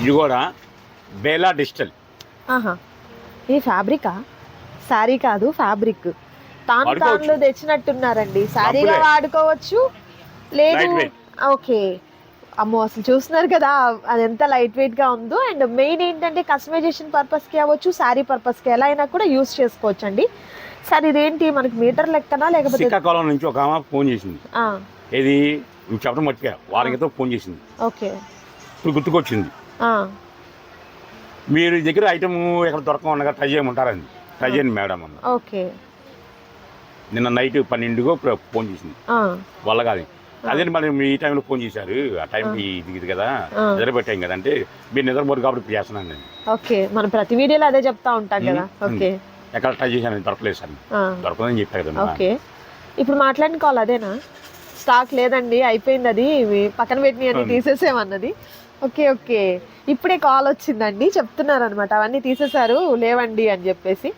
ఇది కూడా బేలా డిజిటల్. ఆహా. ఇది ఫ్యాబ్రికా? శారీ కాదు ఫ్యాబ్రిక్. తాను. తానులో తెచ్చినట్టున్నారండి. శారీగా డబ్బులే. వాడుకోవచ్చు. లేదు. ఓకే. అమ్మో అసలు చూస్తున్నారు కదా అది ఎంత లైట్ వెయిట్గా ఉందో. అండ్ మెయిన్ ఏంటంటే కస్టమైజేషన్ పర్పస్కి అవ్వచ్చు శారీ పర్పస్కి ఎలా అయినా కూడా యూస్ చేసుకోవచ్చు అండి సార్ ఇదేంటి? మనకి మీటర్ లెక్కనా లేకపోతే శ్రీకాకుళం నుంచి ఒక ఆమె ఫోన్ చేసింది. ఇది చెప్పడం మర్చిపోయా. వారం ఫోన్ చేసింది. ఓకే. ఇప్పుడు గుర్తుకొచ్చింది. మీరు దగ్గర ఐటమ్ ఎక్కడ దొరకమన్నగా ట్రై చేయమంటారండి. ట్రై చేయండి మేడం అన్న. ఓకే. నిన్న నైట్ పన్నెండుగో ఫోన్ చేసింది. వల్ల కాదు. అదే మరి మీ ఈ టైంలో ఫోన్ చేశారు. ఆ టైంకి ఇది కదా. నిద్రపెట్టాం కదా. అంటే మీరు నిద్రపోరు కాబట్టి ఇప్పుడు చేస్తున్నాను నేను. ఓకే. మనం ప్రతి వీడియోలో అదే చెప్తా ఉంటాం కదా. ఓకే. ఎక్కడ ట్రై చేశాను దొరకలేదు సార్. దొరకదని చెప్పారు కదా ఓకే. ఇప్పుడు మాట్లాడిన కాల్ అదేనా? స్టాక్ లేదండి అయిపోయింది అది. పక్కన పెట్టిన. తీసేసామన్నది ఓకే ఓకే. ఇప్పుడే కాల్ వచ్చిందండి చెప్తున్నారు అనమాట అవన్నీ తీసేశారు లేవండి అని చెప్పేసి.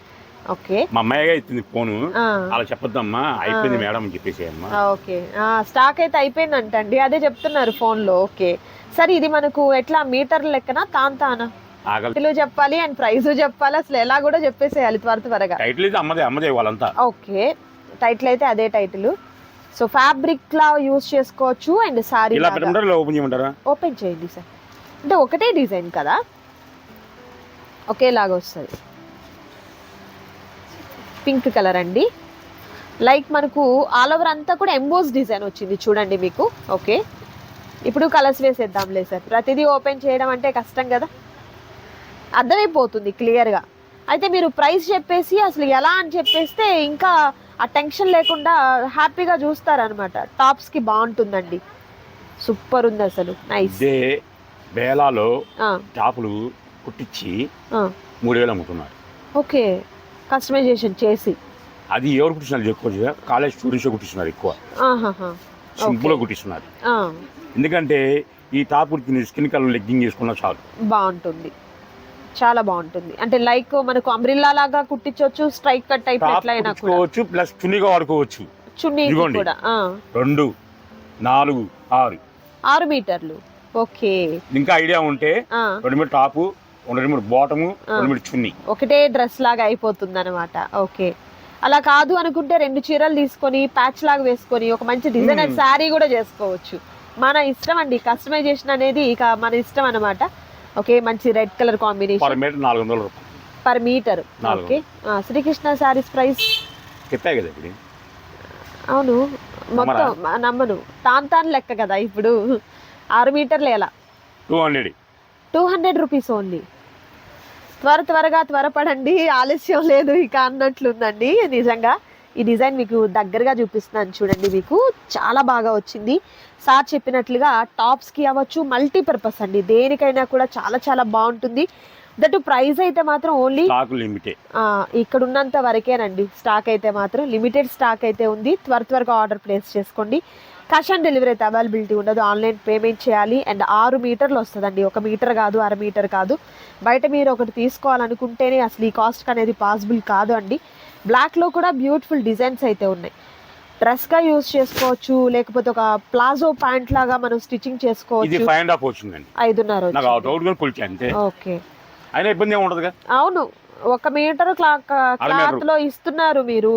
ఓకే. మా అమ్మాయిగా ఇచ్చింది ఫోను. అలా చెప్పొద్దమ్మా అయిపోయింది మేడం అని చెప్పేసి అమ్మా. ఓకే. స్టాక్ అయితే అయిపోయిందంటండి. అదే చెప్తున్నారు ఫోన్లో. ఓకే. సరే ఇది మనకు ఎట్లా మీటర్ లెక్కన తాంతానా ఆగలి. చెప్పాలి అండ్ ప్రైస్ చెప్పాలి అసలు ఎలా కూడా చెప్పేసేయాలి త్వర త్వరగా. టైటిల్ ఇది అమ్మదే అమ్మదే వాళ్ళంతా. ఓకే. టైటిల్ అయితే అదే టైటిల్. సో ఫ్యాబ్రిక్ లా యూస్ చేసుకోవచ్చు అండ్ సారీ ఇలా పెట్టమంటారా? ఓపెన్ చేయమంటారా? ఓపెన్ చేయండి సార్. అంటే ఒకటే డిజైన్ కదా? ఒకేలాగా వస్తుంది. పింక్ కలర్ అండి. లైక్ మనకు ఆల్ ఓవర్ అంతా కూడా ఎంబోస్ డిజైన్ వచ్చింది చూడండి మీకు. ఓకే ఇప్పుడు కలర్స్ వేసేద్దాంలే సార్. ప్రతిదీ ఓపెన్ చేయడం అంటే కష్టం కదా? అర్థమైపోతుంది క్లియర్గా అయితే మీరు ప్రైస్ చెప్పేసి అసలు ఎలా అని చెప్పేస్తే ఇంకా ఆ టెన్షన్ లేకుండా హ్యాపీగా చూస్తారనమాట టాప్స్కి బాగుంటుందండి. సూపర్ ఉంది అసలు. నైస్ ఇదే బేలాలో టాపులు కుట్టించి మూడు వేలు అమ్ముతున్నారు. ఓకే. కస్టమైజేషన్ చేసి. అది ఎవరు కుట్టిస్తున్నారు చెప్పుకోవచ్చు కాలేజ్ స్టూడెంట్స్ కుట్టిస్తున్నారు ఎక్కువ. Okay. కుట్టిస్తున్నారు. ఎందుకంటే ఈ టాప్ స్కిన్ కలర్ లెగ్గింగ్ చేసుకున్నా చాలు. బాగుంటుంది. చాలా బాగుంటుంది. అంటే లైక్ మనకు అంబ్రిల్లా లాగా కుట్టించవచ్చు స్ట్రైక్ కట్ టైప్ టాప్ ఎట్లా అయినా కూడా. కుట్టించుకోవచ్చు ప్లస్ చున్నీగా వాడుకోవచ్చు. చున్నీ. కూడా రెండు నాలుగు ఆరు. ఆరు మీటర్లు. ఓకే. ఇంకా ఐడియా ఉంటే రెండు మీటర్ టాపు రెండు మీటర్ బాటము రెండు మీటర్ చున్నీ. ఒకటే డ్రెస్ లాగా అయిపోతుంది అనమాట ఓకే. అలా కాదు అనుకుంటే రెండు చీరలు తీసుకొని ప్యాచ్ లాగా వేసుకొని ఒక మంచి డిజైనర్. శారీ కూడా చేసుకోవచ్చు. మన ఇష్టం అండి. కస్టమైజేషన్ అనేది ఇక మన ఇష్టం అనమాట ఓకే మంచి red colour per combination metre నాలుగు వందల రూపాయలు. Per metre. Okay. Srikrishna sarees price? చెప్పా కదా ఇప్పుడు. అవును. మొత్తం నమ్మను. తాన్ తాన్ లెక్క కదా ఇప్పుడు. ఆరు మీటర్లు ఎలా? Two hundred. Two hundred rupees only. త్వర త్వరగా త్వరపడండి. ఆలస్యం లేదు ఇక అన్నట్లుందండి నిజంగా. ఈ డిజైన్ మీకు దగ్గరగా చూపిస్తున్నాను చూడండి మీకు. చాలా బాగా వచ్చింది. సార్ చెప్పినట్లుగా టాప్స్కి అవ్వచ్చు మల్టీపర్పస్ అండి. దేనికైనా కూడా చాలా చాలా బాగుంటుంది. దట్ ప్రైస్ అయితే మాత్రం ఓన్లీ ఇక్కడ ఉన్నంత వరకేనండి. స్టాక్ అయితే మాత్రం లిమిటెడ్ స్టాక్ అయితే ఉంది. త్వర త్వరగా ఆర్డర్ ప్లేస్ చేసుకోండి. క్యాష్ ఆన్ డెలివరీ అయితే అవైలబిలిటీ ఉండదు. ఆన్లైన్ పేమెంట్ చేయాలి. అండ్ ఆరు మీటర్లు వస్తుందండి. ఒక మీటర్ కాదు అర మీటర్ కాదు. బయట మీరు ఒకటి తీసుకోవాలనుకుంటేనే అసలు ఈ కాస్ట్ అనేది పాసిబుల్ కాదు అండి. బ్లాక్లో కూడా బ్యూటిఫుల్ డిజైన్స్ అయితే ఉన్నాయి. డ్రెస్గా యూస్ చేసుకోవచ్చు లేకపోతే ఒక ప్లాజో ప్యాంట్ లాగా మనం స్టిచ్చింగ్ చేసుకోవచ్చు. ఫైవ్ అండ్ హాఫ్ వచ్చిందండి. ఐదున్నర నాకు ఆ వచ్చింది. డౌట్ కూడా కొలిచా అంతే. ఓకే. అయినా ఇబ్బంది ఏమి ఉండదుగా? అవును. ఒక మీటర్ క్లా క్లాత్లో ఇస్తున్నారు మీరు.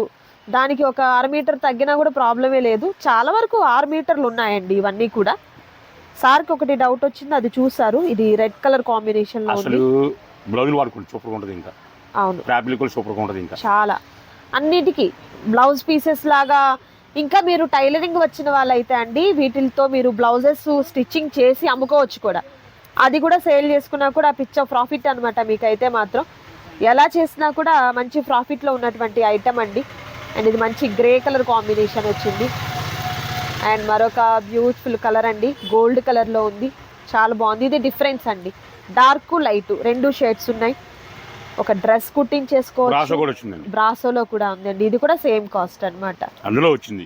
దానికి ఒక అర మీటర్ తగ్గినా కూడా ప్రాబ్లమే లేదు. చాలా వరకు ఆరు మీటర్లు ఉన్నాయండి ఇవన్నీ కూడా. సార్కి ఒకటి డౌట్ వచ్చింది అది చూసారు ఇది రెడ్ కలర్ కాంబినేషన్లో అసలు వాడుకోండి సూపర్గా ఉంటుంది ఇంకా. అవును. ఫ్యాబ్రిక్ కూడా సూపర్గా ఉంటుంది ఇంకా. చాలా. అన్నిటికీ బ్లౌజ్ పీసెస్ లాగా ఇంకా మీరు టైలరింగ్ వచ్చిన వాళ్ళైతే అండి వీటితో మీరు బ్లౌజెస్ స్టిచ్చింగ్ చేసి అమ్ముకోవచ్చు కూడా. అది కూడా సేల్ చేసుకున్నా కూడా పిచ్చ ప్రాఫిట్ అనమాట మీకైతే మాత్రం. ఎలా చేసినా కూడా మంచి ప్రాఫిట్లో ఉన్నటువంటి ఐటమ్ అండి. అండ్ ఇది మంచి గ్రే కలర్ కాంబినేషన్ వచ్చింది. అండ్ మరొక బ్యూటిఫుల్ కలర్ అండి గోల్డ్ కలర్లో ఉంది. చాలా బాగుంది. ఇది డిఫరెన్స్ అండి. డార్క్ లైట్ రెండు షేడ్స్ ఉన్నాయి. ఒక డ్రెస్ కుట్టించేసుకోవచ్చు కూడా వచ్చిందండి. బ్రాసోలో కూడా ఉందండి. ఇది కూడా సేమ్ కాస్ట్ అన్నమాట. అందులో వచ్చింది.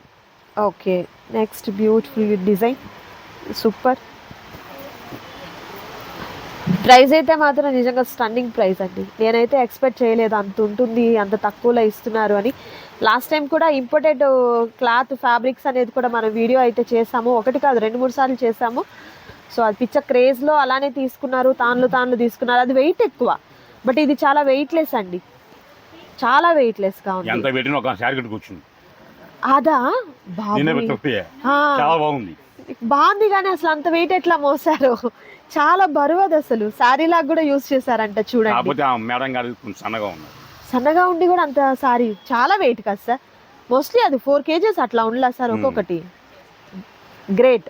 Okay. Next beautiful design super price అయితే మాత్రం నిజంగా స్టన్నింగ్ ప్రైస్ అండి. నేనైతే ఎక్స్పెక్ట్ చేయలేదు. అంత ఉంటుంది అంత తక్కువలో ఇస్తున్నారు అని. లాస్ట్ టైం కూడా ఇంపోర్టెడ్ క్లాత్ ఫ్యాబ్రిక్స్ అనేది కూడా మనం వీడియో అయితే చేసాము. ఒకటి కాదు రెండు మూడు సార్లు చేసాము. సో అది పిచ్చ క్రేజ్లో అలానే తీసుకున్నారు తాన్లు తాన్లు తీసుకున్నారు. అది వెయిట్ ఎక్కువ. బట్ ఇది చాలా వెయిట్లెస్ అండి. చాలా వెయిట్లెస్గా ఎంత ఉంది. పెట్టిన ఒక శారీ కట్టుకు వచ్చింది అదా. చాలా బాగుంది. బాగుంది కానీ అసలు అంత వెయిట్ ఎట్లా మోసారు. చాలా బరువు అది అసలు. శారీ లాగా కూడా యూస్ చేశారంట చూడండి. మేడం గారు సన్నగా ఉన్నారు. సన్నగా ఉండి కూడా అంత సారీ చాలా వెయిట్ కదా సార్. మోస్ట్లీ అది ఫోర్ కేజెస్ అట్లా ఉండలా సార్. ఒక్కొక్కటి. గ్రేట్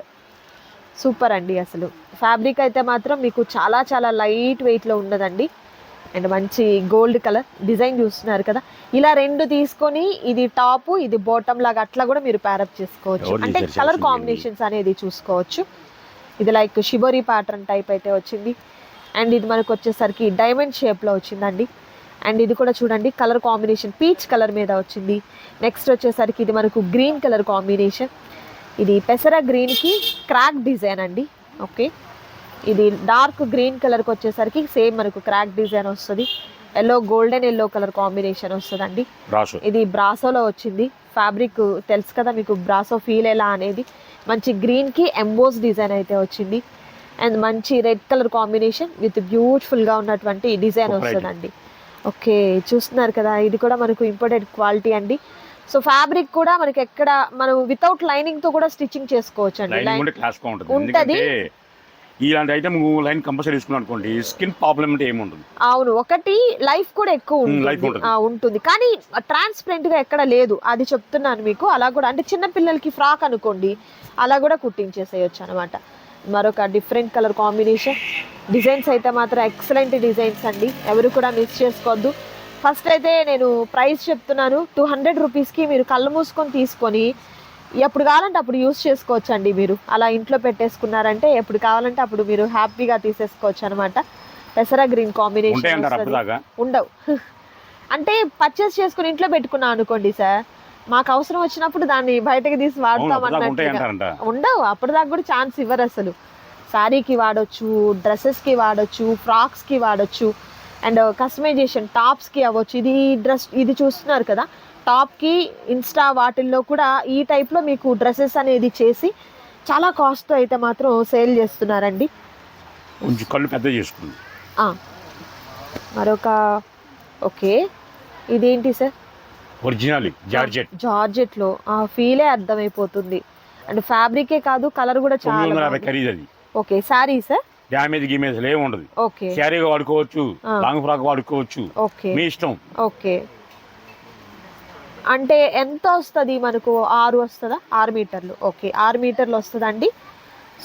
సూపర్ అండి అసలు. ఫ్యాబ్రిక్ అయితే మాత్రం మీకు చాలా చాలా లైట్ వెయిట్లో ఉన్నదండి. అండ్ మంచి గోల్డ్ కలర్ డిజైన్ చూస్తున్నారు కదా. ఇలా రెండు తీసుకొని ఇది టాప్ ఇది బాటమ్ లాగా అట్లా కూడా మీరు ప్యారప్ చేసుకోవచ్చు. అంటే కలర్? కాంబినేషన్స్ అనేది చూసుకోవచ్చు. ఇది లైక్ షిబోరి ప్యాటర్న్ టైప్ అయితే వచ్చింది. అండ్ ఇది మనకు వచ్చేసరికి డైమండ్ షేప్లో వచ్చిందండి. అండ్ ఇది కూడా చూడండి కలర్ కాంబినేషన్ పీచ్ కలర్ మీద వచ్చింది. నెక్స్ట్ వచ్చేసరికి ఇది మనకు గ్రీన్ కలర్ కాంబినేషన్ ఇది పెసర గ్రీన్కి క్రాక్ డిజైన్ అండి. ఓకే ఇది డార్క్ గ్రీన్ కలర్కి వచ్చేసరికి సేమ్ మనకు క్రాక్ డిజైన్ వస్తుంది. Yellow golden yellow colour combination వస్తుందండి. ఇది బ్రాసోలో వచ్చింది. ఫ్యాబ్రిక్ తెలుసు కదా మీకు బ్రాసో ఫీల్ ఎలా అనేది. మంచి గ్రీన్కి ఎంబోస్ డిజైన్ అయితే వచ్చింది. అండ్ మంచి రెడ్ కలర్ కాంబినేషన్ విత్ బ్యూటిఫుల్గా ఉన్నటువంటి డిజైన్ వస్తుందండి. ఓకే చూస్తున్నారు కదా ఇది కూడా మనకు ఇంపార్టెంట్ క్వాలిటీ అండి. సో ఫ్యాబ్రిక్ కూడా మనకి ఎక్కడ మనం వితౌట్ లైనింగ్తో కూడా స్టిచ్చింగ్ చేసుకోవచ్చు అండి లైనింగ్ ఉంటుంది. ఇలాంటి ఐటమ్ లైన్ కంపల్సరీ తీసుకున్నాం అనుకోండి స్కిన్ ప్రాబ్లం అంటే ఏమి ఉంటుంది అవును ఒకటి లైఫ్ కూడా ఎక్కువ. ఆ, ఉంటుంది. కానీ ట్రాన్స్పరెంట్గా ఎక్కడ లేదు. అది చెప్తున్నాను మీకు. అలా కూడా అంటే చిన్న పిల్లలకి ఫ్రాక్ అనుకోండి అలా కూడా కుట్టించేసేయచ్చు అనమాట మరొక డిఫరెంట్ కలర్ కాంబినేషన్ డిజైన్స్ అయితే మాత్రం ఎక్సలెంట్ డిజైన్స్ అండి. ఎవరు కూడా మిస్ చేసుకోవద్దు. ఫస్ట్ అయితే నేను ప్రైస్ చెప్తున్నాను. టూ హండ్రెడ్ రూపీస్కి మీరు కళ్ళు మూసుకొని తీసుకొని ఎప్పుడు కావాలంటే అప్పుడు యూస్ చేసుకోవచ్చు అండి మీరు. అలా ఇంట్లో పెట్టేసుకున్నారంటే ఎప్పుడు కావాలంటే అప్పుడు మీరు హ్యాపీగా తీసేసుకోవచ్చు అనమాట పెసర గ్రీన్ కాంబినేషన్ ఉండవు. అంటే పర్చేస్ చేసుకుని ఇంట్లో పెట్టుకున్నాం అనుకోండి సార్ మాకు అవసరం వచ్చినప్పుడు దాన్ని బయటకు తీసి వాడతాం ఉంటాయంటారంట ఉండవు అప్పటిదాకా కూడా ఛాన్స్ ఇవ్వరు అసలు. శారీకి వాడొచ్చు డ్రెస్సెస్కి వాడొచ్చు ఫ్రాక్స్కి వాడొచ్చు అండ్ కస్టమైజేషన్ టాప్స్కి అవ్వచ్చు. ఇది డ్రెస్ ఇది చూస్తున్నారు కదా టాప్కి ఇన్స్టా వాటిల్లో కూడా ఈ టైప్లో మీకు డ్రెస్సెస్ అనేది చేసి చాలా కాస్ట్ అయితే మాత్రం సేల్ చేస్తున్నారండి. కొంచెం కళ్ళు పెద్ద చేసుకుంది. మరొక ఓకే. ఇదేంటి సార్? Original georgette. జార్జెట్లో ఆ ఫీలే అర్థమైపోతుంది. అండ్ ఫ్యాబ్రికే కాదు కలర్ కూడా చాలా. ఖరీదు ఓకే శారీ సార్? డ్యామేజ్ గిమేజ్ ఏమి ఉండదు ఓకే. శారీగా వాడుకోవచ్చు. లాంగ్ ఫ్రాక్ వాడుకోవచ్చు. ఓకే. మీ ఇష్టం. ఓకే. అంటే ఎంత వస్తుంది మనకు? ఆరు వస్తుందా? ఆరు మీటర్లు. ఓకే ఆరు మీటర్లు వస్తుందండి.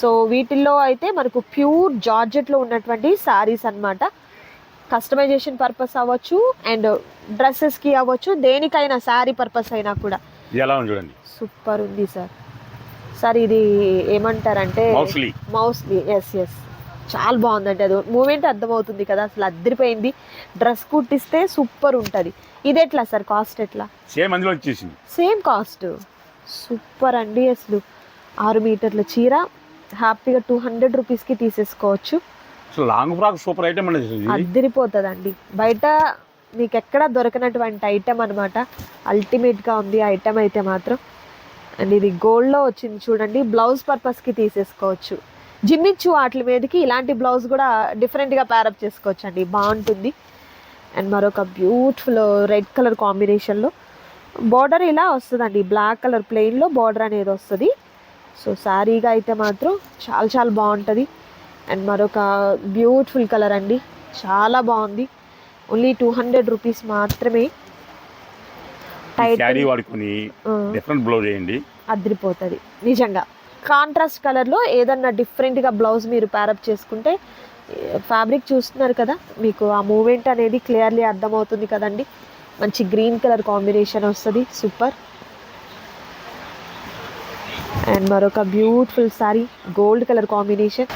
సో వీటిల్లో అయితే మనకు ప్యూర్ జార్జెట్లో ఉన్నటువంటి శారీస్ అన్నమాట. కస్టమైజేషన్ పర్పస్ అవ్వచ్చు అండ్ డ్రెస్సెస్కి అవ్వచ్చు దేనికైనా శారీ పర్పస్ అయినా కూడా. ఎలా ఉంది చూడండి. సూపర్ ఉంది సార్. సార్ ఇది ఏమంటారంటే మౌస్లీ. ఎస్ ఎస్ చాలా బాగుందండి. అది మూమెంట్ అర్థమవుతుంది కదా. అసలు అద్దరిపోయింది. డ్రెస్ కుట్టిస్తే సూపర్ ఉంటుంది. ఇది ఎట్లా సార్ కాస్ట్ ఎట్లా? సేమ్ అందులో వచ్చేసింది సేమ్ కాస్ట్. సూపర్ అండి అసలు. ఆరు మీటర్ల చీర. హ్యాపీగా టూ హండ్రెడ్ రూపీస్కి తీసేసుకోవచ్చు. అసలు లాంగ్ ఫ్రాక్ సూపర్ ఐటమ్ అద్దరిపోతుందండి బయట మీకు ఎక్కడ దొరకనటువంటి ఐటెం అనమాట అల్టిమేట్గా ఉంది ఐటెం అయితే మాత్రం. అండ్ ఇది గోల్డ్లో వచ్చింది చూడండి. బ్లౌజ్ పర్పస్కి తీసేసుకోవచ్చు. జిమ్మిచ్చు వాటి మీదకి ఇలాంటి బ్లౌజ్ కూడా డిఫరెంట్గా ప్యారప్ చేసుకోవచ్చు అండి బాగుంటుంది. అండ్ మరొక బ్యూటిఫుల్ రెడ్ కలర్ కాంబినేషన్లో బార్డర్ ఇలా వస్తుందండి. బ్లాక్ కలర్ ప్లెయిన్లో బార్డర్ అనేది వస్తుంది. సో శారీగా అయితే మాత్రం చాలా చాలా బాగుంటుంది. అండ్ మరొక బ్యూటిఫుల్ కలర్ అండి. చాలా బాగుంది. ఓన్లీ టూ హండ్రెడ్ రూపీస్ మాత్రమే. శారీ టైట్ వాడుకొని డిఫరెంట్ బ్లౌజ్ వేయండి అదిరిపోతుంది. నిజంగా. కాంట్రాస్ట్ కలర్లో ఏదన్నా డిఫరెంట్గా బ్లౌజ్ మీరు ప్యారప్ చేసుకుంటే ఫ్యాబ్రిక్ చూస్తున్నారు కదా మీకు ఆ మూమెంట్ అనేది క్లియర్లీ అర్థమవుతుంది కదండి. మంచి గ్రీన్ కలర్ కాంబినేషన్ వస్తుంది సూపర్. అండ్ మరొక beautiful sari gold colour combination.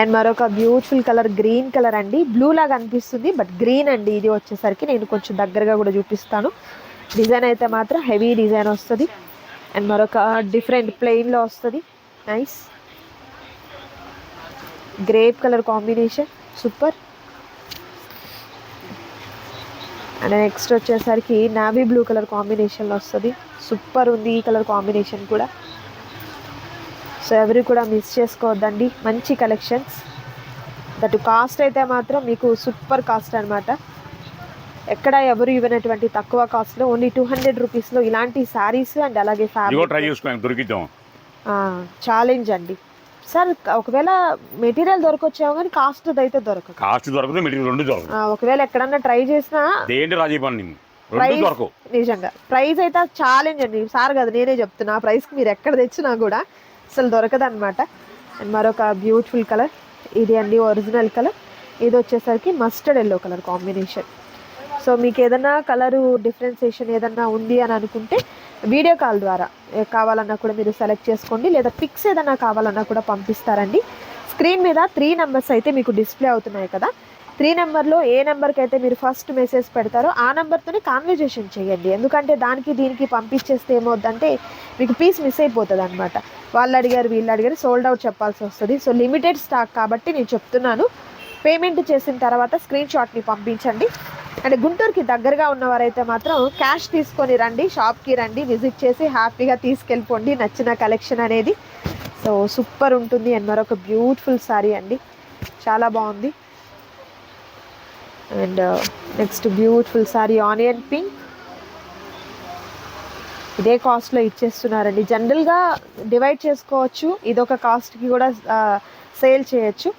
And మరొక బ్యూటిఫుల్ కలర్ గ్రీన్ కలర్ అండి. బ్లూ లాగా అనిపిస్తుంది బట్ గ్రీన్ అండి. ఇది వచ్చేసరికి నేను కొంచెం దగ్గరగా కూడా చూపిస్తాను. డిజైన్ అయితే మాత్రం హెవీ డిజైన్ వస్తుంది. అండ్ మరొక డిఫరెంట్ ప్లెయిన్లో వస్తుంది. Nice. Grape colour combination super and next వచ్చేసరికి నావీ బ్లూ కలర్ కాంబినేషన్లో వస్తుంది. సూపర్ ఉంది ఈ కలర్ కాంబినేషన్ కూడా. సో ఎవరు కూడా మిస్ చేసుకోవద్దండి. మంచి కలెక్షన్స్ దట్ కాస్ట్ అయితే మాత్రం మీకు సూపర్ కాస్ట్ అనమాట ఎక్కడ ఎవరు ఇవ్వనటువంటి తక్కువ కాస్ట్లో ఓన్లీ టూ హండ్రెడ్ రూపీస్లో ఇలాంటి శారీస్ అండ్ అలాగే ఫ్యాబ్రిక్ ఛాలెంజ్ అండి. సార్ ఒకవేళ మెటీరియల్ దొరకొచ్చాము కానీ కాస్ట్ అయితే దొరకదు. కాస్ట్ దొరకదు మెటీరియల్ రెండు దొరకదు. ఆ, ఒకవేళ ఎక్కడన్నా ట్రై చేసినా దేంటి రాజీ పని ప్రైస్ నిజంగా. ప్రైస్ అయితే ఛాలెంజ్ అండి. సార్ కదా నేనే చెప్తున్నా. ఆ ప్రైస్కి మీరు ఎక్కడ తెచ్చినా కూడా అసలు దొరకదు అనమాట అండ్ మరొక బ్యూటిఫుల్ కలర్ ఇది అండి ఒరిజినల్ కలర్ ఇది వచ్చేసరికి mustard yellow colour combination so మీకు ఏదైనా కలరు డిఫరెన్సేషన్ ఏదన్నా ఉంది అని అనుకుంటే వీడియో కాల్ ద్వారా కావాలన్నా కూడా మీరు సెలెక్ట్ చేసుకోండి. లేదా పిక్స్ ఏదైనా కావాలన్నా కూడా పంపిస్తారండి. స్క్రీన్ మీద త్రీ నెంబర్స్ అయితే మీకు డిస్ప్లే అవుతున్నాయి కదా. త్రీ నెంబర్లో ఏ నెంబర్కి అయితే మీరు ఫస్ట్ మెసేజ్ పెడతారో ఆ నెంబర్తోనే కాన్వర్జేషన్ చేయండి. ఎందుకంటే దానికి దీనికి పంపించేస్తే ఏమవుద్దంటే మీకు పీస్ మిస్ అయిపోతుంది అనమాట వాళ్ళు అడిగారు వీళ్ళు అడిగారు సోల్డ్ అవుట్ చెప్పాల్సి వస్తుంది. సో లిమిటెడ్ స్టాక్ కాబట్టి నేను చెప్తున్నాను. పేమెంట్ చేసిన తర్వాత స్క్రీన్ షాట్ని పంపించండి. అండ్ గుంటూరుకి దగ్గరగా ఉన్నవారైతే మాత్రం క్యాష్ తీసుకొని రండి షాప్కి రండి విజిట్ చేసి హ్యాపీగా తీసుకెళ్ళిపోండి నచ్చిన కలెక్షన్ అనేది. సో సూపర్ ఉంటుంది అండ్ మరొక బ్యూటిఫుల్ సారీ అండి. చాలా బాగుంది. And uh, next beautiful sari onion pink. ఇదే కాస్ట్లో ఇచ్చేస్తున్నారండి. జనరల్గా డివైడ్ చేసుకోవచ్చు. ఇదొక కాస్ట్కి కూడా uh, సేల్ చేయొచ్చు.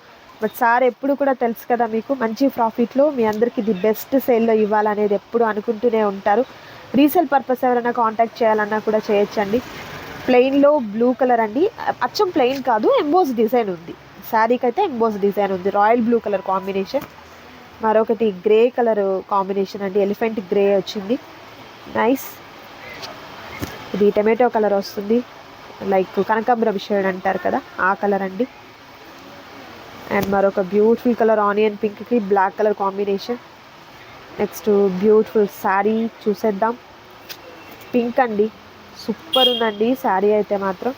బట్ సార్ ఎప్పుడు కూడా తెలుసు కదా మీకు మంచి ప్రాఫిట్లో మీ అందరికీ ది బెస్ట్ సేల్లో ఇవ్వాలనేది ఎప్పుడు అనుకుంటూనే ఉంటారు. రీసేల్ పర్పస్ ఎవరైనా కాంటాక్ట్ చేయాలన్నా కూడా చేయొచ్చండి. ప్లెయిన్లో బ్లూ కలర్ అండి. అచ్చం ప్లెయిన్ కాదు ఎంబోస్ డిజైన్ ఉంది. శారీకి అయితే ఎంబోస్ డిజైన్ ఉంది. Royal blue colour combination. మరొకటి గ్రే కలర్ కాంబినేషన్ అండి. ఎలిఫెంట్ గ్రే వచ్చింది. నైస్. ఇది టమాటో కలర్ వస్తుంది. లైక్ కనకాంబరం షేడ్ అంటారు కదా ఆ కలర్ అండి. అండ్ మరొక బ్యూటిఫుల్ కలర్ ఆనియన్ పింక్కి black colour combination. Next beautiful sari చూసేద్దాం. పింక్ అండి. సూపర్ ఉందండి శారీ అయితే మాత్రం.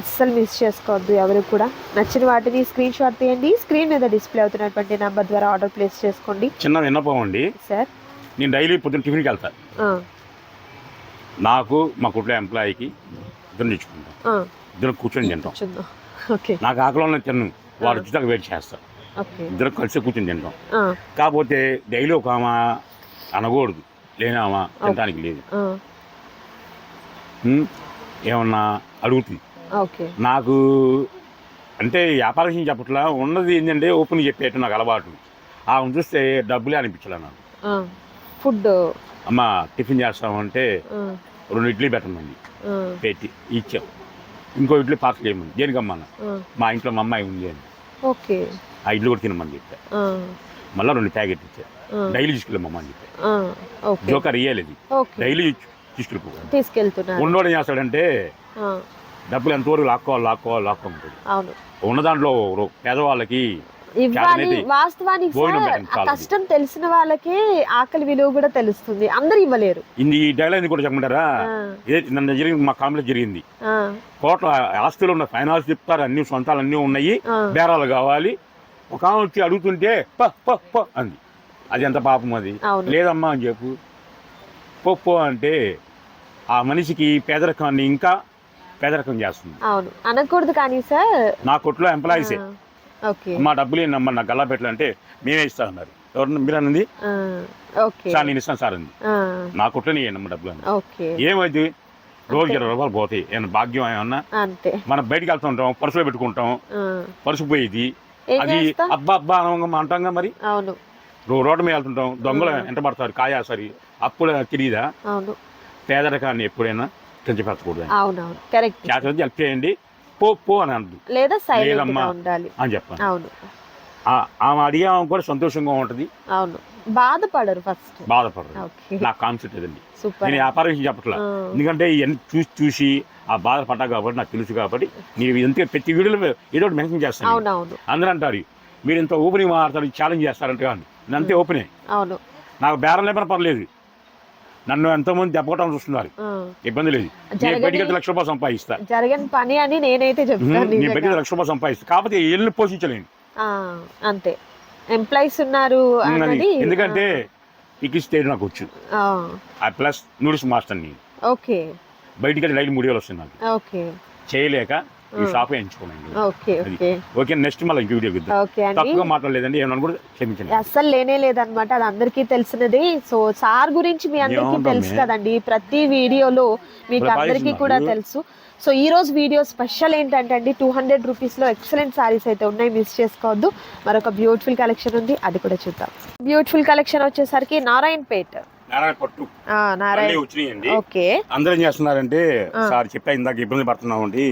అస్సలు మిస్ చేసుకోవద్దు ఎవరు కూడా. నచ్చిన వాటిని స్క్రీన్ షాట్ తీయండి. స్క్రీన్ మీద డిస్ప్లే అవుతున్నటువంటి నెంబర్ ద్వారా ఆర్డర్ ప్లేస్ చేసుకోండి. చిన్న విన్నపం అండి. సార్? నేను డైలీ పొద్దున్న టిఫిన్కి వెళ్తాను నాకు మా కుట్ల ఎంప్లాయీకి ఇద్దరు తెచ్చుకుంటాం. ఇద్దరు కూర్చొని తింటాం. నాకు ఆకలి ఉన్న తిన్ను. వాడు వచ్చేదాకా వెయిట్ చేస్తారు ఓకే. ఇద్దరు కలిసి కూర్చొని తింటాం. కాకపోతే డైలీ ఒక ఆమె అనకూడదు. లేనామా తినడానికి లేదు? ఏమన్నా అడుగుతుంది. నాకు అంటే వ్యాపార విషయం చెప్పట్లా ఉన్నది ఏంటంటే ఓపెన్ చెప్పేట్టు నాకు అలవాటు. ఆ చూస్తే డబ్బులే అనిపించలే నాకు. ఫుడ్ అమ్మ టిఫిన్ చేస్తామంటే రెండు ఇడ్లీ పెట్టమంది పెట్టి ఇచ్చాం. ఇంకో ఇడ్లీ పార్సల్ చేయమని దేనికమ్మా? మా ఇంట్లో మా అమ్మాయి ఉంది అని. ఓకే. ఆ ఇడ్లీ కూడా తినమని చెప్పా. మళ్ళీ రెండు ప్యాకెట్ ఇచ్చా. డైలీ తీసుకెళ్ళమమ్మా అని చెప్పా. జోకర్ ఇయ్యలేదు ఓకే. డైలీ తీసుకెళ్ళిపో తీసుకెళ్తున్నారు. ఉన్నోడు ఏం చేస్తాడంటే డబ్బులు ఎంతవరకు లాక్కోవాలి లాక్కోవాలి లాక్కుంటాడు అవును. ఉన్న దాంట్లో పేదవాళ్ళకి ఇవ్వాలి వాస్తవానికి. కష్టం తెలిసిన వాళ్ళకే ఆకలి విలువ కూడా తెలుస్తుంది. అందరు ఇవ్వలేరు. ఇది ఈ డైలాగ్ కూడా చెప్పమంటారా? ఇదే నన్ను జరిగింది మా కామెడీ జరిగింది. కోట్ల ఆస్తులు ఉన్న ఫైనాన్స్ చెప్తారు అన్ని సొంతాలు అన్నీ ఉన్నాయి బేరాలు కావాలి. ఒక వచ్చి అడుగుతుంటే ప ప ప అంది. అది ఎంత పాపం అది. లేదమ్మా అని చెప్పు. పో పో అంటే ఆ మనిషికి పేదరికాన్ని ఇంకా పేదరికం చేస్తుంది. అవును. అనకూడదు కానీ సార్. నా కొట్లో ఎంప్లాయీసే మా డబ్బులు ఏంటమ్మా నాకు గల్లా పెట్టాలంటే మేమే ఇస్తా అన్నారు. ఎవరన్నా మీరు అన్నది సార్ నేను ఇస్తాను సార్ అంది. నా కొట్లోనే డబ్బులు అన్నది ఏమైంది? అంతే. ఇరవై రూపాయలు పోతాయి. ఏమన్నా భాగ్యం ఏమన్నా? మనం బయటికి వెళ్తుంటాం పర్సులో పెట్టుకుంటాం. పరుసు పోయేది. అది అబ్బా అబ్బా అనగా అంటాంగా మరి? అవును. రోడ్డు మీద వెళ్తుంటాం. దొంగలు. ఎంట పడతారు? కాయాసరి అప్పుడు తెలియదా అవును. పేదరికాన్ని ఎప్పుడైనా పెంచపెట్టకూడదు అవునవును. కరెక్ట్. చేయండి. పో పో అని అనద్దు. లేదా సైలెంట్గా లేదమ్మా. ఉండాలి. అని చెప్పాను. అవును. ఆ- ఆమె అడిగాము కూడా సంతోషంగా ఉంటుంది. అవును. బాధపడరు ఫస్ట్ బాధపడరు. ఓకే నా కాన్సెప్ట్ అదండి సూపర్ నేను వ్యాపారం విషయం చెప్పట్లా. ఆ. ఎందుకంటే ఇవన్నీ చూసి చూసి ఆ బాధపడ్డా కాబట్టి నాకు తెలుసు కాబట్టి నేను ఎందుకంటే ప్రతి వీడియోలో ఏదో ఒకటి మెన్షన్ చేస్తాను. అందరూ అంటారు మీరు ఇంత ఓపెనింగ్ మాట్లాడతారు ఛాలెంజ్ చేస్తారంటే అంతే ఓపెనే అవును. నాకు బేరం లేపన పర్లేదు. నన్ను ఎంతోమంది దెబ్బకొట్టడం చూస్తున్నారు. ఇబ్బంది లేదు. నేను బయటికి లక్ష రూపాయలు సంపాదిస్తా. జరగని పని అని నేనైతే చెప్తాను నేను. బయటికి లక్ష రూపాయలు సంపాదిస్తా. కాకపోతే ఇల్లు పోషించలేను. అంతే. ఎంప్లాయీస్ ఉన్నారు ఎందుకంటే పికి స్టేజ్ నాకు వచ్చు. ఆ, ప్లస్ నూడిల్స్ మాస్టర్ నేను ఓకే. బయటికి వెళ్ళి లైట్ మూడు వేలు వస్తుంది నాకు. ఓకే. చేయలేక ఈ. షాప్ ఎంచుకోనండి ఓకే నెక్స్ట్ మళ్ళీ ఇంక వీడియో తప్పుగా మాట్లాడలేదండి ఏమన్నా కూడా క్షమించండి. అస్సలు లేనే లేదనమాట అది అందరికీ తెలిసినది. సో సార్ గురించి మీ అందరికీ? తెలుసు కదండి ప్రతి వీడియోలో మీకు అందరికీ కూడా. తెలుసు. సో ఈ రోజు వీడియో స్పెషల్ ఏంటంటే అండి టూ హండ్రెడ్ రూపీస్లో ఎక్సలెంట్ సారీస్ అయితే ఉన్నాయి మిస్ చేసుకోవద్దు. మరొక బ్యూటిఫుల్ కలెక్షన్ ఉంది అది కూడా చూద్దాం. బ్యూటిఫుల్ కలెక్షన్ వచ్చేసరికి నారాయణపేట్. నారాయణ పట్టు వచ్చినాయండి. అందరూ చేస్తున్నారంటే. సార్ చెప్పా ఇందాక ఇబ్బంది పడుతున్నామండి.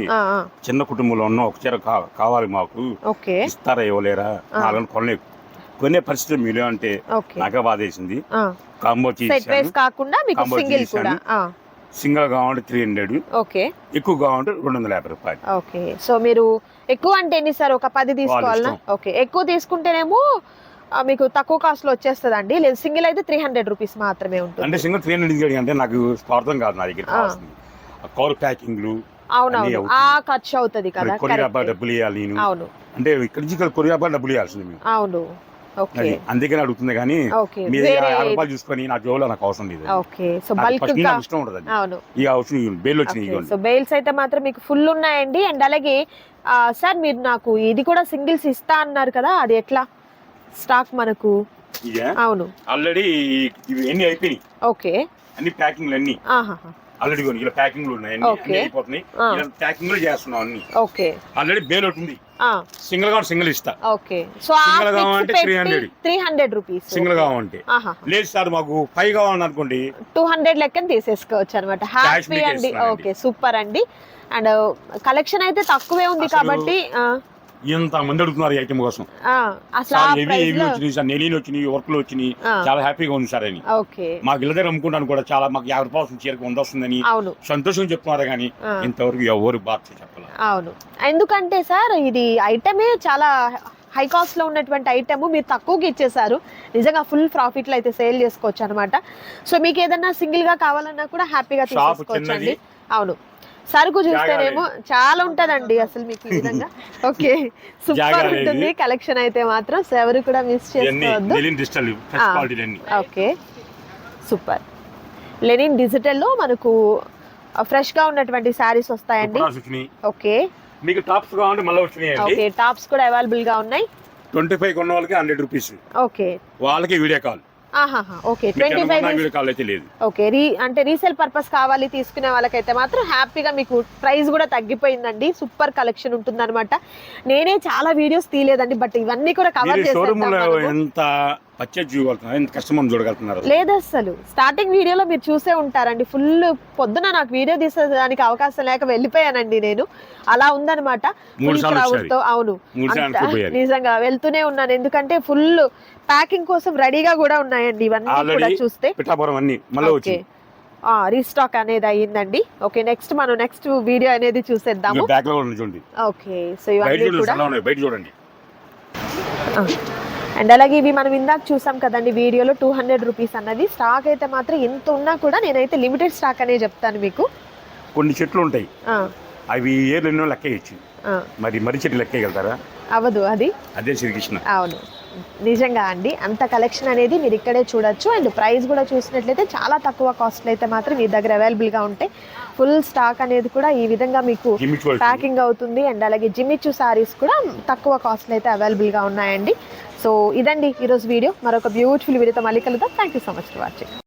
చిన్న కుటుంబంలో ఉన్న ఒక చీర కావాలి మాకు. ఓకే. ఇస్తారా ఇవ్వలేరా. నాలుగు కొనే కొనే పరిస్థితి మీలో అంటే నాకే బాధేసింది. కాంబో కాకుండా సింగిల్ కూడా. సింగిల్ కావాలంటే త్రీ హండ్రెడ్ ఓకే. ఎక్కువ కావాలంటే రెండు వందల యాభై రూపాయలు. ఓకే. సో మీరు ఎక్కువ అంటే ఎన్ని సార్? ఒక పది తీసుకోవాలనా? ఇష్టం. ఓకే. ఎక్కువ తీసుకుంటేనేమో మీకు తక్కువ కాస్ట్లో వచ్చేస్తుంది అండి లేదు సింగిల్ అయితే త్రీ హండ్రెడ్ రూపీస్ మాత్రమే అంటే ఉంటుంది సింగిల్ త్రీ హండ్రెడ్ అంటే నాకు స్వార్థం కాదు నా దగ్గర కవర్ ప్యాకింగ్లు అవునవును. ఆ ఖర్చు అవుతుంది కదా కొరియా correct. డబ్బులు ఇవ్వాలి అవును. అంటే ఇక్కడి నుంచి కొరియా డబ్బులు ఇవ్వాల్సింది మేము అవును. అందుకని అడుగుతుంది కానీ ఓకే. మీ వేరే యాభై రూపాయలు చూసుకొని నా జోలో నాకు అవసరం లేదు ఓకే. సో బల్క్ ఇష్టం ఉండదు అవును. ఇక అవసరం బేల్ వచ్చినాయి సో బెయిల్స్ అయితే మాత్రం మీకు ఫుల్ ఉన్నాయండి. అండ్ అలాగే సార్ మీరు నాకు ఇది కూడా సింగిల్స్ ఇస్తా అన్నారు కదా అది ఎట్లా? స్టాక్ మనకు. అవును. ఆల్రెడీ ఇవి ఎన్ని అయిపోయినాయి. ఓకే. అన్ని ప్యాకింగ్లు అన్ని. ఆల్రెడీ కొన్ని ఇలా ప్యాకింగ్లు ఉన్నాయి. అన్ని అయిపోతున్నాయి. ప్యాకింగ్లు చేస్తున్నాం అన్ని. ఓకే. ఆల్రెడీ బేల్ ఒకటి ఉంది. సింగిల్గా సింగిల్ ఇస్తా. ఓకే. సో Single కావాలంటే 300. త్రీ హండ్రెడ్ రూపీస్ సింగిల్ కావాలంటే. లేదు సార్ మాకు ఫైవ్ కావాలని అనుకోండి. టూ హండ్రెడ్ లెక్కన తీసేసుకోవచ్చు అనమాట హ్యాపీ అండి. ఓకే సూపర్ అండి. అండ్ కలెక్షన్ అయితే తక్కువే ఉంది కాబట్టి ఇంత మంది అడుగుతున్నారు ఐటమ్ కోసం. సార్ హెవీ లో? వచ్చినాయి సార్. నెలీలు వచ్చినాయి వర్క్లు వచ్చినాయి. చాలా హ్యాపీగా ఉంది సార్ అని మాకు ఇళ్ళ దగ్గర అమ్ముకుంటాను కూడా చాలా మాకు యాభై రూపాయలు చీరకు అవును. సంతోషం చెప్తున్నారు కానీ. ఇంతవరకు ఎవరు బాధ చెప్పాలి. అవును. ఎందుకంటే సార్ ఇది ఐటమే చాలా హై కాస్ట్లో ఉన్నటువంటి ఐటమ్ మీరు తక్కువకి ఇచ్చేసారు నిజంగా ఫుల్ ప్రాఫిట్లో అయితే సేల్ చేసుకోవచ్చు అనమాట సో మీకు ఏదన్నా సింగిల్గా కావాలన్నా కూడా హ్యాపీగా చిన్నది. అవును. సరుకు చూస్తేనేమో చాలా ఉంటదండి అసలు మీకు ఈ విధంగా. Okay super. ఉంటుంది. కలెక్షన్ అయితే మాత్రం ఎవరు కూడా మిస్ చేసుకోవద్దు. Okay super. లెనిన్ డిజిటల్లో మనకు ఫ్రెష్గా ఉన్నటువంటి శారీస్ వస్తాయండి. ఓకే. మీకు టాప్స్ కావాలంటే మళ్ళీ వచ్చినాయి ఓకే టాప్స్ కూడా అవైలబుల్గా ఉన్నాయి. ట్వంటీ ఫైవ్ కొన్న వాళ్ళకి హండ్రెడ్ రూపీస్. ఓకే. వాళ్ళకి video call. Okay. Twenty five లేదు. ఓకే రీ అంటే రీసేల్ పర్పస్ కావాలి తీసుకునే వాళ్ళకైతే మాత్రం హ్యాపీగా మీకు ప్రైస్ కూడా తగ్గిపోయిందండి. సూపర్ కలెక్షన్ ఉంటుందన్నమాట. నేనే చాలా వీడియోస్ తీయలేదండి బట్ ఇవన్నీ కూడా కవర్ ఎంత పర్చేజ్ చూడగలుగుతున్నారు ఎంత కస్టమర్ చూడగలుగుతున్నారు లేదు అసలు. స్టార్టింగ్ వీడియోలో మీరు చూసే ఉంటారండి. ఫుల్ పొద్దున నాకు వీడియో తీసేదానికి అవకాశం లేక వెళ్ళిపోయానండి నేను. అలా తో అవును. నిజంగా వెళ్తూనే ఉన్నాను. ఎందుకంటే ఫుల్ ప్యాకింగ్ కోసం రెడీగా కూడా ఉన్నాయండి. ఇవన్నీ కూడా చూస్తే. పిఠాపురం అన్ని మళ్ళీ రీస్టాక్ అనేది అయ్యిందండి. ఓకే నెక్స్ట్ మనం నెక్స్ట్ వీడియో అనేది చూసేద్దాము. బ్యాక్లో ఉన్న చూడండి. ఓకే సో ఇవన్నీ కూడా బయట చూడండి. అండ్ అలాగే ఇవి మనం ఇందాక చూసాం కదండి వీడియోలో టూ హండ్రెడ్ రూపీస్ అన్నది. స్టాక్ అయితే మాత్రం ఎంత ఉన్నా కూడా నేనైతే లిమిటెడ్ స్టాక్ అనే చెప్తాను మీకు. కొన్ని చెట్లు ఉంటాయి. అవి ఏళ్ళు ఎన్నో లెక్కేయచ్చు మరి మర్రి చెట్లు లెక్కేయగలుగుతారా అవ్వదు అది. అదే శ్రీకృష్ణ. అవును. నిజంగా అండి అంత కలెక్షన్ అనేది మీరు ఇక్కడే చూడొచ్చు. అండ్ ప్రైస్ కూడా చూసినట్లయితే చాలా తక్కువ కాస్ట్లు అయితే మాత్రం మీ దగ్గర అవైలబుల్గా ఉంటాయి ఫుల్ స్టాక్ అనేది కూడా ఈ విధంగా మీకు ప్యాకింగ్ అవుతుంది. అండ్ అలాగే జిమ్మిచ్చు సారీస్ కూడా తక్కువ కాస్ట్లు అయితే అవైలబుల్గా ఉన్నాయండి. సో ఇదండి ఈరోజు వీడియో. మరొక బ్యూటిఫుల్ వీడియోతో మళ్ళీ కలుద్దాం. Thank you so much for watching